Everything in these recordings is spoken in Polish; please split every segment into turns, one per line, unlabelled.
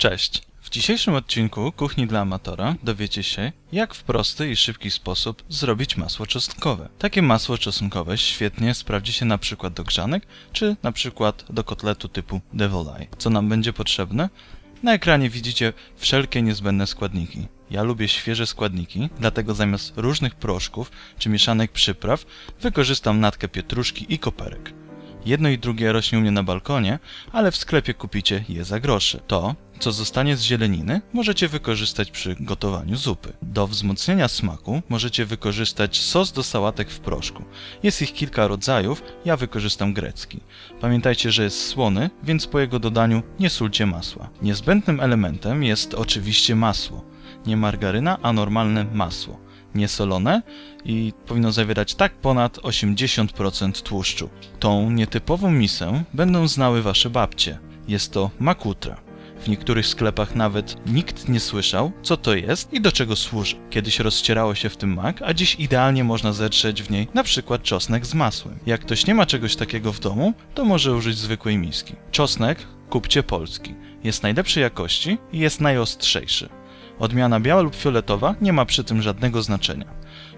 Cześć! W dzisiejszym odcinku Kuchni dla Amatora dowiecie się, jak w prosty i szybki sposób zrobić masło czosnkowe. Takie masło czosnkowe świetnie sprawdzi się na przykład do grzanek, czy na przykład do kotletu typu Devil Eye. Co nam będzie potrzebne? Na ekranie widzicie wszelkie niezbędne składniki. Ja lubię świeże składniki, dlatego zamiast różnych proszków czy mieszanek przypraw wykorzystam natkę pietruszki i koperek. Jedno i drugie rośnie u mnie na balkonie, ale w sklepie kupicie je za grosze. To, co zostanie z zieleniny, możecie wykorzystać przy gotowaniu zupy. Do wzmocnienia smaku możecie wykorzystać sos do sałatek w proszku. Jest ich kilka rodzajów, ja wykorzystam grecki. Pamiętajcie, że jest słony, więc po jego dodaniu nie sólcie masła. Niezbędnym elementem jest oczywiście masło. Nie margaryna, a normalne masło niesolone i powinno zawierać tak ponad 80% tłuszczu. Tą nietypową misę będą znały wasze babcie. Jest to makutra. W niektórych sklepach nawet nikt nie słyszał, co to jest i do czego służy. Kiedyś rozcierało się w tym mak, a dziś idealnie można zetrzeć w niej na przykład czosnek z masłem. Jak ktoś nie ma czegoś takiego w domu, to może użyć zwykłej miski. Czosnek kupcie polski. Jest najlepszej jakości i jest najostrzejszy. Odmiana biała lub fioletowa nie ma przy tym żadnego znaczenia.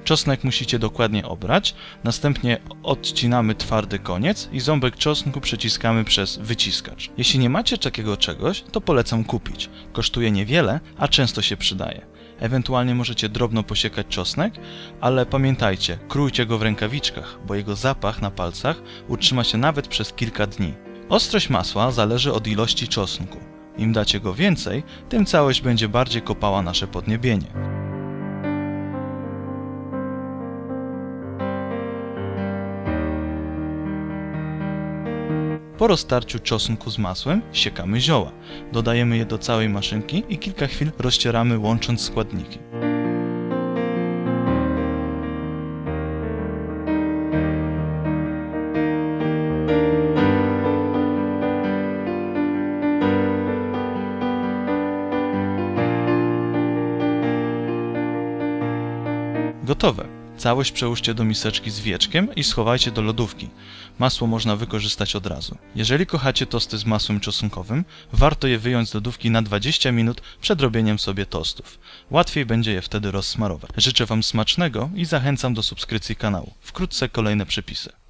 Czosnek musicie dokładnie obrać, następnie odcinamy twardy koniec i ząbek czosnku przeciskamy przez wyciskacz. Jeśli nie macie takiego czegoś, to polecam kupić. Kosztuje niewiele, a często się przydaje. Ewentualnie możecie drobno posiekać czosnek, ale pamiętajcie, krójcie go w rękawiczkach, bo jego zapach na palcach utrzyma się nawet przez kilka dni. Ostrość masła zależy od ilości czosnku. Im dacie go więcej, tym całość będzie bardziej kopała nasze podniebienie. Po roztarciu czosnku z masłem siekamy zioła. Dodajemy je do całej maszynki i kilka chwil rozcieramy łącząc składniki. Gotowe. Całość przełóżcie do miseczki z wieczkiem i schowajcie do lodówki. Masło można wykorzystać od razu. Jeżeli kochacie tosty z masłem czosnkowym, warto je wyjąć z lodówki na 20 minut przed robieniem sobie tostów. Łatwiej będzie je wtedy rozsmarować. Życzę Wam smacznego i zachęcam do subskrypcji kanału. Wkrótce kolejne przepisy.